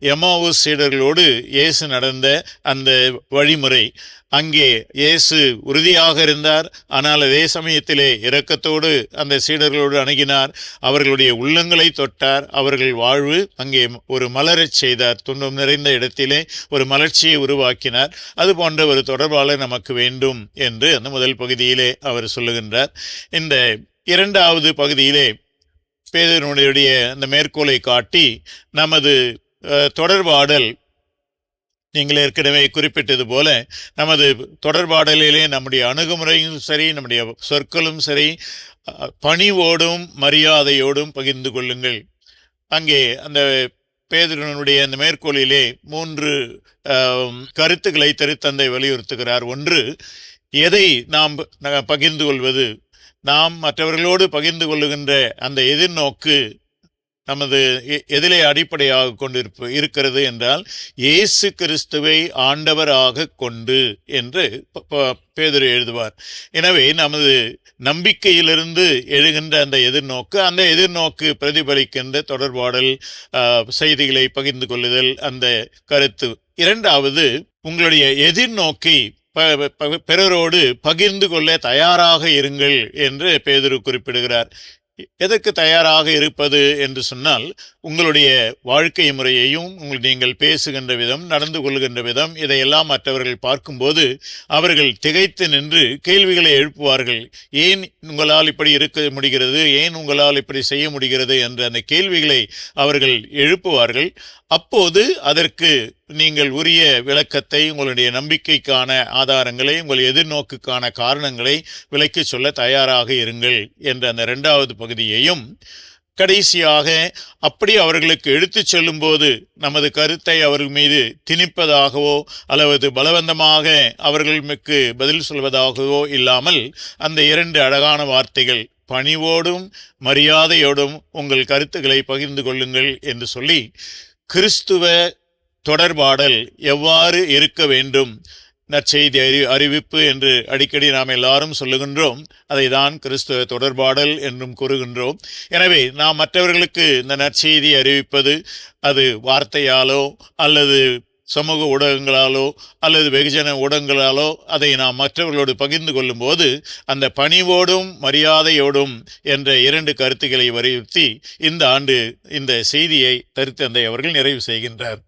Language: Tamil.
எமாவு சீடர்களோடு இயேசு நடந்த அந்த வழிமுறை. அங்கே இயேசு உறுதியாக இருந்தார். ஆனால் அதே சமயத்திலே இரக்கத்தோடு அந்த சீடர்களோடு அணுகினார். அவர்களுடைய உள்ளங்களை தொட்டார். அவர்கள் வாழ்வு அங்கே ஒரு மலரச் செய்தார். துன்பம் நிறைந்த இடத்திலே ஒரு மலர்ச்சியை உருவாக்கினார். அது போன்ற ஒரு தொடர்பாளர் நமக்கு வேண்டும் என்று அந்த முதல் பகுதியிலே அவர் சொல்லுகின்றார். இந்த இரண்டாவது பகுதியிலே பேதனுடைய அந்த மேற்கோளை காட்டி நமது தொடர்பாடல் நீங்கள் ஏற்கனவே குறிப்பிட்டது போல நமது தொடர்பாடலிலே நம்முடைய அணுகுமுறையும் சரி நம்முடைய சொற்களும் சரி பணிவோடும் மரியாதையோடும் பகிர்ந்து கொள்ளுங்கள். அங்கே அந்த பேதனுடைய அந்த மேற்கோளிலே மூன்று கருத்துக்களை திருத்தந்தை வலியுறுத்துகிறார். ஒன்று எதை நாம் பகிர்ந்து கொள்வது? நாம் மற்றவர்களோடு பகிர்ந்து கொள்ளுகின்ற அந்த எதிர்நோக்கு நமது எ- எதிலே அடிப்படையாக கொண்டிருப்பு இருக்கிறது என்றால் இயேசு கிறிஸ்துவை ஆண்டவராக கொண்டு என்று பேதர் பேதுரு எழுதுவார். எனவே நமது நம்பிக்கையிலிருந்து எழுகின்ற அந்த எதிர்நோக்கு அந்த எதிர்நோக்கு பிரதிபலிக்கின்ற தொடர்பாடல் செய்திகளை பகிர்ந்து கொள்ளுதல் அந்த கருத்து. இரண்டாவது உங்களுடைய எதிர்நோக்கை பிறரோடு பகிர்ந்து கொள்ள தயாராக இருங்கள் என்று பேதுரு குறிப்பிடுகிறார். எதற்கு தயாராக இருப்பது என்று சொன்னால் உங்களுடைய வாழ்க்கை முறையையும் உங்கள் நீங்கள் பேசுகின்ற விதம் நடந்து கொள்கின்ற விதம் இதையெல்லாம் மற்றவர்கள் பார்க்கும்போது அவர்கள் திகைத்து நின்று கேள்விகளை எழுப்புவார்கள். ஏன் உங்களால் இப்படி இருக்க முடிகிறது? ஏன் உங்களால் இப்படி செய்ய முடிகிறது? என்ற அந்த கேள்விகளை அவர்கள் எழுப்புவார்கள். அப்போது அதற்கு நீங்கள் உரிய விளக்கத்தை உங்களுடைய நம்பிக்கைக்கான ஆதாரங்களை உங்கள் எதிர்நோக்குக்கான காரணங்களை விளக்கிச் சொல்ல தயாராக இருங்கள் என்ற அந்த ரெண்டாவது பகுதியையும் கடைசியாக அப்படி அவர்களுக்கு எடுத்துச் செல்லும்போது நமது கருத்தை அவர்கள் மீது திணிப்பதாகவோ அல்லது பலவந்தமாக அவர்களுக்கு பதில் சொல்வதாகவோ இல்லாமல் அந்த இரண்டு அழகான வார்த்தைகள் பணிவோடும் மரியாதையோடும் உங்கள் கருத்துக்களை பகிர்ந்து கொள்ளுங்கள் என்று சொல்லி கிறிஸ்துவ தொடர்பாடல் எவ்வாறு இருக்க வேண்டும் நற்செய்தி அறி அறிவிப்பு என்று அடிக்கடி நாம் எல்லாரும் சொல்லுகின்றோம். அதை தான் கிறிஸ்துவ தொடர்பாடல் என்றும் கூறுகின்றோம். எனவே நாம் மற்றவர்களுக்கு இந்த நற்செய்தி அறிவிப்பது அது வார்த்தையாலோ அல்லது சமூக ஊடகங்களாலோ அல்லது வெகுஜன ஊடகங்களாலோ அதை நாம் மற்றவர்களோடு பகிர்ந்து கொள்ளும்போது அந்த பணிவோடும் மரியாதையோடும் என்ற இரண்டு கருத்துக்களை வலியுறுத்தி இந்த ஆண்டு இந்த செய்தியை தருத்தந்தை அவர்கள் நிறைவு செய்கின்றார்.